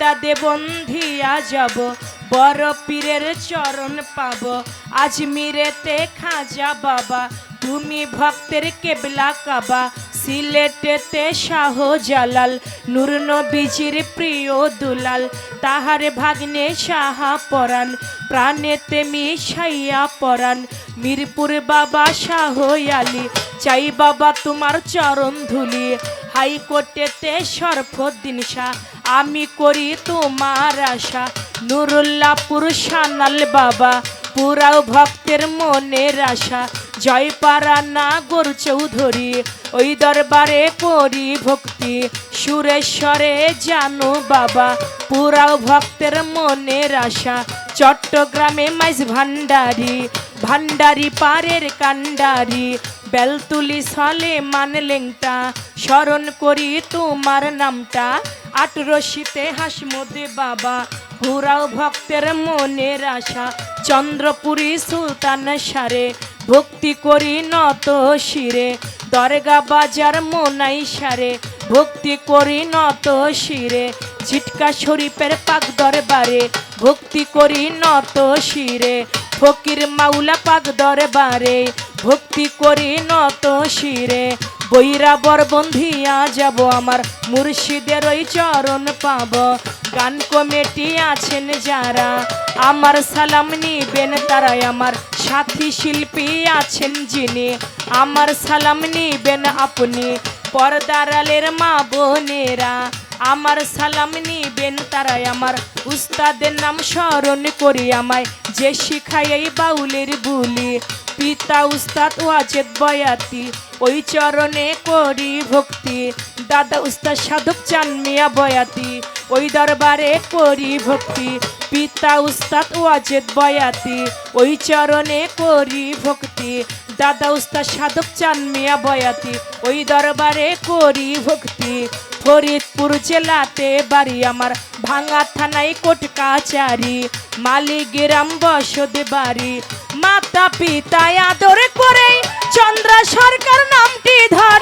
বাগদাদে বন্ধিয়া যাব। বড় পীরের চরণ পাব। আজমিরেতে খাজা বাবা, তুমি ভক্তের কেবলা কাবা। সিলেটেতে শাহ জালাল নূর নবীজির প্রিয় দুলাল। তাহার ভাগ্নে সাহা পরাণ, প্রাণেতে মিশাইয়া পরাণ। মিরপুর বাবা শাহ আলী, চাই বাবা তোমার চরণ ধুলি। হাইকোর্টেতে সরফদ্দিন শাহ। আমি করি তোমার আশা। নুরুল্লাপুর সানাল বাবা, পুরাও ভক্তের মনের আশা। জয়পাড়া নাগর চৌধুরী, ওই দরবারে করি ভক্তি। সুরেশ্বরে জানো বাবা, পুরাও ভক্তের মনের আশা। চট্টগ্রামে মাইজ ভান্ডারি ভান্ডারি পারের কান্ডারি বেলতুলি সলে মানলেংটা স্মরণ করি তোমার নামটা। আট আটরশিতে হাসমদে বাবা পুরাও ভক্তের মনের আশা। চন্দ্রপুরী সুলতান সারে, ভক্তি করি নত শিরে। দরগা বাজার মোনাই সারে, ভক্তি করি নত শিরে। ঝিটকা শরীফের পাক দরবারে, ভক্তি করি নত শিরে। ফকির মাওলা পাক দরবারে ভক্তি করি নত শিরে। বৈরা বরবন্ধিয়া যাব আমার মুর্শিদের ওই চরণ পাব। গান কমিটি আছেন যারা, আমার সালাম নিবেন তারাই। আমার সাথী শিল্পী আছেন যিনি, আমার সালাম নিবেন আপনি। পর্দারালের মা বোনেরা, আমার সালাম নিবেন তারাই। আমার উস্তাদের নাম স্মরণ করি আমায়। যে শিখাই এই বাউলের বুলি, পিতা উস্তাদ ওয়াজেদ বয়াতি, ওই চরণে করি ভক্তি, দাদা উস্তাদ সাধক চান মিয়া বয়াতি, ওই দরবারে করি ভক্তি, পিতা উস্তাদ ওয়াজেদ বয়াতি, ওই চরণে করি ভক্তি, দাদা উস্তাদ সাধক চান মিয়া বয়াতি, ওই দরবারে করি ভক্তি। ফরিদপুর জেলাতে বাড়ি আমার ভাঙা থানায় কোট কাচারি মালিগিরাম বসত বাড়ি। মাতা পিতা আদর করে চন্দ্র সরকার নামটি ধরে